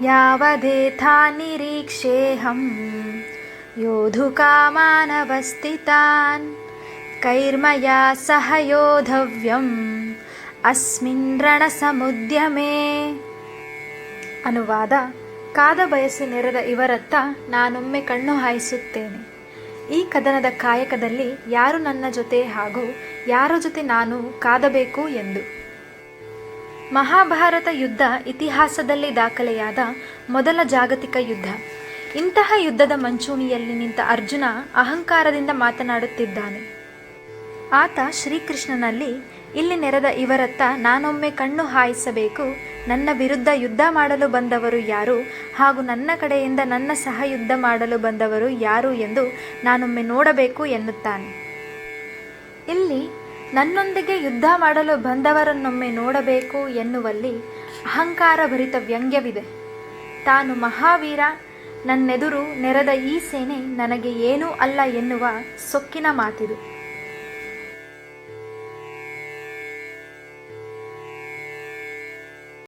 ಯಾವದೇಥಾ ನಿರೀಕ್ಷೇಹಂ योधुकामानवस्थितान् ಕೈರ್ಮಯ ಸಹ ಯೋಧವ್ಯಂ ಅಸ್ಮಿನ್ ರಣಸಮುದ್ಯಮೇ ಅನುವಾದ ಕಾದ ಬಯಸಿ ನೆರೆದ ಇವರತ್ತ ನಾನೊಮ್ಮೆ ಕಣ್ಣು ಹಾಯಿಸುತ್ತೇನೆ. ಈ ಕದನದ ಕಾಯಕದಲ್ಲಿ ಯಾರು ನನ್ನ ಜೊತೆ ಹಾಗೂ ಯಾರ ಜೊತೆ ನಾನು ಕಾದಬೇಕು ಎಂದು. ಮಹಾಭಾರತ ಯುದ್ಧ ಇತಿಹಾಸದಲ್ಲಿ ದಾಖಲೆಯಾದ ಮೊದಲ ಜಾಗತಿಕ ಯುದ್ಧ. ಇಂತಹ ಯುದ್ಧದ ಮಂಚೂಣಿಯಲ್ಲಿ ನಿಂತ ಅರ್ಜುನ ಅಹಂಕಾರದಿಂದ ಮಾತನಾಡುತ್ತಿದ್ದಾನೆ. ಆತ ಶ್ರೀಕೃಷ್ಣನಲ್ಲಿ, ಇಲ್ಲಿ ನೆರೆದ ಇವರತ್ತ ನಾನೊಮ್ಮೆ ಕಣ್ಣು ಹಾಯಿಸಬೇಕು. ನನ್ನ ವಿರುದ್ಧ ಯುದ್ಧ ಮಾಡಲು ಬಂದವರು ಯಾರು? ಹಾಗೂ ನನ್ನ ಕಡೆಯಿಂದ ನನ್ನ ಸಹ ಯುದ್ಧ ಮಾಡಲು ಬಂದವರು ಯಾರು? ಎಂದು ನಾನೊಮ್ಮೆ ನೋಡಬೇಕು ಎನ್ನುತ್ತಾನೆ. ಇಲ್ಲಿ ನನ್ನೊಂದಿಗೆ ಯುದ್ಧ ಮಾಡಲು ಬಂದವರನ್ನೊಮ್ಮೆ ನೋಡಬೇಕು ಎನ್ನುವಲ್ಲಿ ಅಹಂಕಾರಭರಿತ ವ್ಯಂಗ್ಯವಿದೆ. ತಾನು ಮಹಾವೀರ, ನನ್ನೆದುರು ನೆರೆದ ಈ ಸೇನೆ ನನಗೆ ಏನೂ ಅಲ್ಲ ಎನ್ನುವ ಸೊಕ್ಕಿನ ಮಾತಿದು.